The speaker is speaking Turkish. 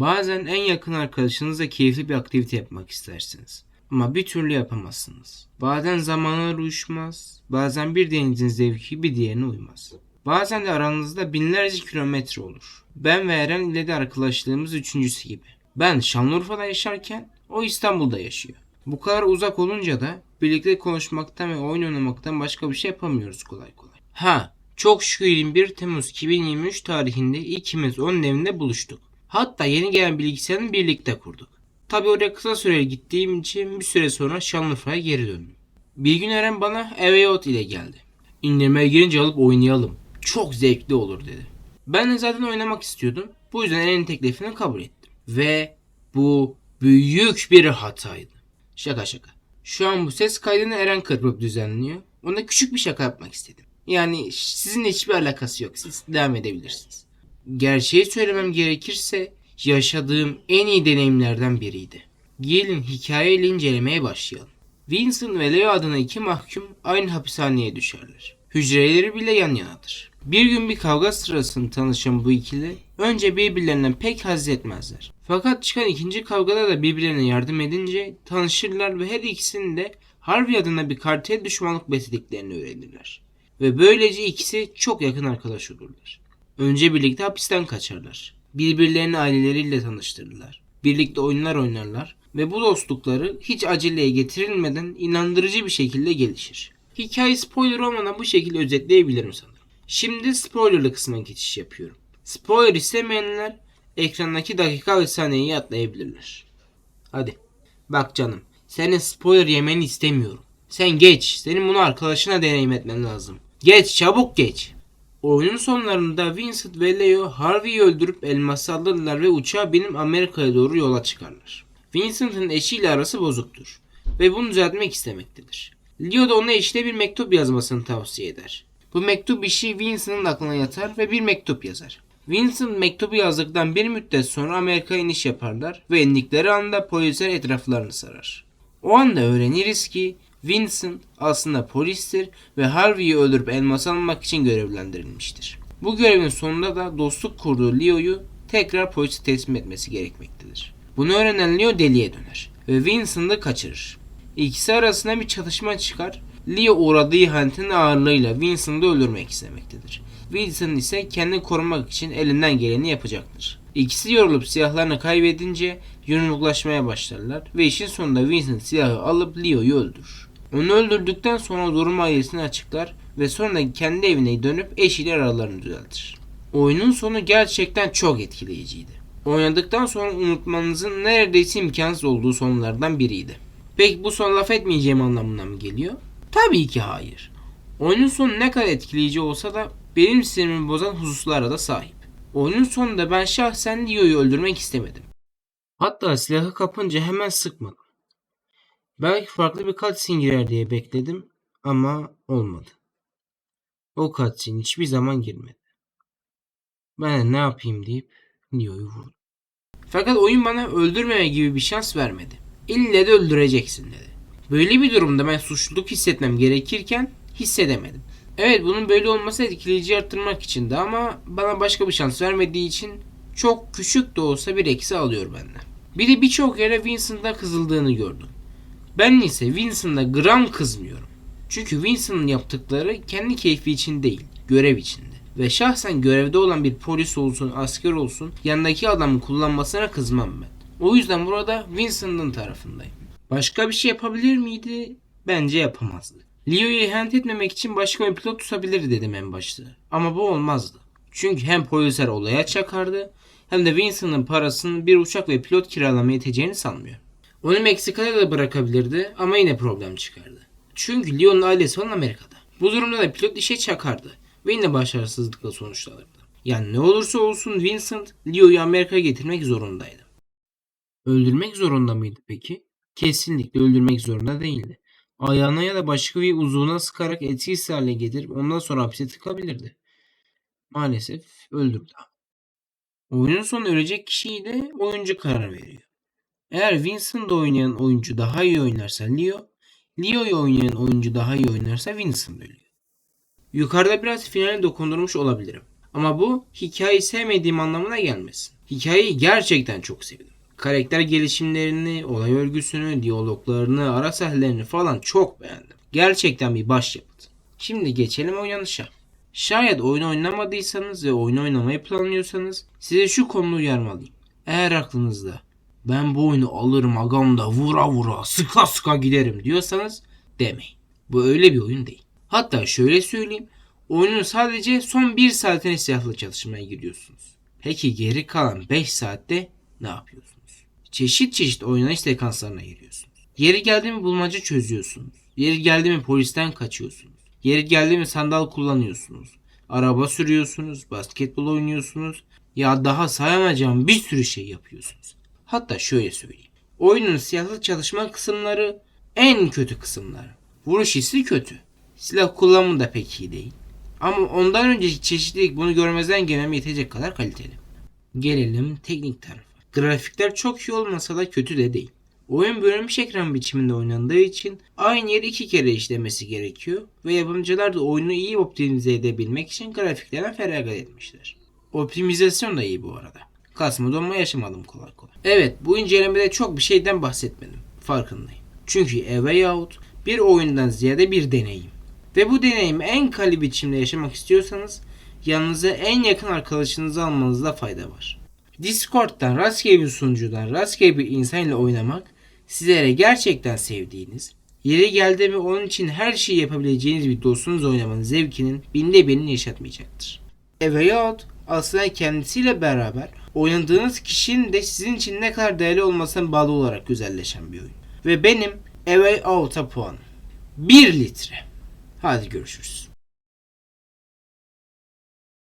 Bazen en yakın arkadaşınızla keyifli bir aktivite yapmak istersiniz. Ama bir türlü yapamazsınız. Bazen zamanlar uyuşmaz, bazen bir denizin zevki bir diğerine uymaz. Bazen de aranızda binlerce kilometre olur. Ben ve Eren ile de arkadaşlığımız üçüncüsü gibi. Ben Şanlıurfa'da yaşarken o İstanbul'da yaşıyor. Bu kadar uzak olunca da birlikte konuşmaktan ve oyun oynamaktan başka bir şey yapamıyoruz kolay kolay. Ha, çok şükür 21 Temmuz 2023 tarihinde ikimiz onun evinde buluştuk. Hatta yeni gelen bilgisayarını birlikte kurduk. Tabi oraya kısa süreli gittiğim için bir süre sonra Şanlıurfa'ya geri döndüm. Bir gün Eren bana Eveyot ile geldi. İndirmeye girince alıp oynayalım. Çok zevkli olur dedi. Ben de zaten oynamak istiyordum. Bu yüzden Eren'in teklifini kabul ettim. Ve bu büyük bir hataydı. Şaka şaka. Şu an bu ses kaydını Eren kırpıp düzenliyor. Ona küçük bir şaka yapmak istedim. Yani sizinle hiçbir alakası yok. Siz devam edebilirsiniz. Gerçeği söylemem gerekirse yaşadığım en iyi deneyimlerden biriydi. Gelin hikayeyle incelemeye başlayalım. Vincent ve Leo adına iki mahkum aynı hapishaneye düşerler. Hücreleri bile yan yanadır. Bir gün bir kavga sırasında tanışan bu ikili önce birbirlerinden pek haz etmezler. Fakat çıkan ikinci kavgada da birbirlerine yardım edince tanışırlar ve her ikisinin de Harvey adına bir kartel düşmanlık beslediklerini öğrenirler. Ve böylece ikisi çok yakın arkadaş olurlar. Önce birlikte hapisten kaçarlar. Birbirlerini aileleriyle tanıştırırlar. Birlikte oyunlar oynarlar ve bu dostlukları hiç aceleye getirilmeden inandırıcı bir şekilde gelişir. Hikaye spoiler olmadan bu şekilde özetleyebilirim sanırım. Şimdi spoilerlı kısmına geçiş yapıyorum. Spoiler istemeyenler ekrandaki dakika ve saniyeyi atlayabilirler. Hadi. Bak canım. Senin spoiler yemeni istemiyorum. Sen geç. Senin bunu arkadaşına deneyim etmen lazım. Geç çabuk geç. Oyunun sonlarında Vincent ve Leo Harvey'i öldürüp elması alırlar ve uçağa binip Amerika'ya doğru yola çıkarlar. Vincent'ın eşiyle arası bozuktur ve bunu düzeltmek istemektedir. Leo da ona eşine bir mektup yazmasını tavsiye eder. Bu mektup işi Vincent'ın aklına yatar ve bir mektup yazar. Vincent mektubu yazdıktan bir müddet sonra Amerika'ya iniş yaparlar ve indikleri anda polisler etraflarını sarar. O anda öğreniriz ki Vincent aslında polistir ve Harvey'i öldürüp elmas almak için görevlendirilmiştir. Bu görevin sonunda da dostluk kurduğu Leo'yu tekrar polise teslim etmesi gerekmektedir. Bunu öğrenen Leo deliye döner ve Vincent'ı kaçırır. İkisi arasında bir çatışma çıkar. Leo uğradığı ihanetin ağırlığıyla Vincent'ı öldürmek istemektedir. Vincent ise kendini korumak için elinden geleni yapacaktır. İkisi yorulup silahlarını kaybedince yumruklaşmaya başlarlar ve işin sonunda Vincent silahı alıp Leo'yu öldürür. Onu öldürdükten sonra durumu ailesine açıklar ve sonra kendi evine dönüp eşiyle aralarını düzeltir. Oyunun sonu gerçekten çok etkileyiciydi. Oynadıktan sonra unutmanızın neredeyse imkansız olduğu sonlardan biriydi. Peki bu son laf etmeyeceğim anlamına mı geliyor? Tabii ki hayır. Oyunun sonu ne kadar etkileyici olsa da benim sinirimi bozan hususlara da sahip. Oyunun sonunda ben şahsen Leo'yu öldürmek istemedim. Hatta silahı kapınca hemen sıkmadım. Belki farklı bir cutscene girer diye bekledim ama olmadı. O cutscene hiçbir zaman girmedi. Ben ne yapayım deyip Leo'yu vurdum. Fakat oyun bana öldürmeme gibi bir şans vermedi. İlle de öldüreceksin dedi. Böyle bir durumda ben suçluluk hissetmem gerekirken hissedemedim. Evet bunun böyle olması etkileyici arttırmak içindi ama bana başka bir şans vermediği için çok küçük de olsa bir eksi alıyor benden. Bir de birçok yere Vincent'a kızıldığını gördüm. Ben ise Vincent'a gram kızmıyorum. Çünkü Vincent'ın yaptıkları kendi keyfi için değil, görev içinde. Ve şahsen görevde olan bir polis olsun, asker olsun yanındaki adamın kullanmasına kızmam ben. O yüzden burada Vincent'ın tarafındayım. Başka bir şey yapabilir miydi? Bence yapamazdı. Leo'yu ihanet etmemek için başka bir pilot tutabilir dedim en başta. Ama bu olmazdı. Çünkü hem polisler olaya çakardı hem de Vincent'ın parasının bir uçak ve pilot kiralamaya yeteceğini sanmıyorum. Onu Meksika'da da bırakabilirdi ama yine problem çıkardı. Çünkü Leo'nun ailesi falan Amerika'da. Bu durumda da pilot işe çakardı ve yine başarısızlıkla sonuçlanırdı. Yani ne olursa olsun Vincent Leo'yu Amerika'ya getirmek zorundaydı. Öldürmek zorunda mıydı peki? Kesinlikle öldürmek zorunda değildi. Ayağına ya da başka bir uzvuna sıkarak etkisiz hale getirip ondan sonra hapse tıkabilirdi. Maalesef öldürdü. Oyunun sonu ölecek kişiyi de oyuncu karar veriyor. Eğer Vincent'ı oynayan oyuncu daha iyi oynarsa Leo, Leo'yu oynayan oyuncu daha iyi oynarsa Vincent ölüyor. Yukarıda biraz finale dokundurmuş olabilirim. Ama bu hikayeyi sevmediğim anlamına gelmesin. Hikayeyi gerçekten çok sevdim. Karakter gelişimlerini, olay örgüsünü, diyaloglarını, ara sahnelerini falan çok beğendim. Gerçekten bir başyapıt. Şimdi geçelim oynanışa. Şayet oyun oynamadıysanız ve oyun oynamayı planlıyorsanız size şu konuda uyarmalıyım. Eğer aklınızda ben bu oyunu alırım agamda vura vura sıka sıka giderim diyorsanız demeyin. Bu öyle bir oyun değil. Hatta şöyle söyleyeyim. Oyunun sadece son 1 saatine silahla çalışmaya giriyorsunuz. Peki geri kalan 5 saatte ne yapıyorsunuz? Çeşit çeşit oynanış sekanslarına giriyorsunuz. Yeri geldi mi bulmaca çözüyorsunuz. Yeri geldi mi polisten kaçıyorsunuz. Yeri geldi mi sandal kullanıyorsunuz. Araba sürüyorsunuz, basketbol oynuyorsunuz. Ya daha sayamayacağım bir sürü şey yapıyorsunuz. Hatta şöyle söyleyeyim. Oyunun silahlı çalışma kısımları en kötü kısımları. Vuruş hissi kötü. Silah kullanımı da pek iyi değil. Ama ondan önceki çeşitlilik bunu görmezden gelmeme yetecek kadar kaliteli. Gelelim teknik tarafa. Grafikler çok iyi olmasa da kötü de değil. Oyun bölünmüş ekran biçiminde oynandığı için aynı yeri iki kere işlemesi gerekiyor ve yapımcılar da oyunu iyi optimize edebilmek için grafiklerden feragat etmişler. Optimizasyon da iyi bu arada. Kasma donma yaşamadım kolay kolay. Evet bu incelemede çok bir şeyden bahsetmedim. Farkındayım. Çünkü A Way Out bir oyundan ziyade bir deneyim. Ve bu deneyimi en kali biçimde yaşamak istiyorsanız yanınıza en yakın arkadaşınızı almanızda fayda var. Discord'dan rastgele bir sunucudan rastgele bir insan ile oynamak sizlere gerçekten sevdiğiniz, yeri geldi mi onun için her şeyi yapabileceğiniz bir dostunuz oynamanın zevkinin binde birini yaşatmayacaktır. Out aslında kendisiyle beraber oynadığınız kişinin de sizin için ne kadar değerli olmasına bağlı olarak güzelleşen bir oyun. Ve benim A Way Out'a puanım 1 litre. Hadi görüşürüz.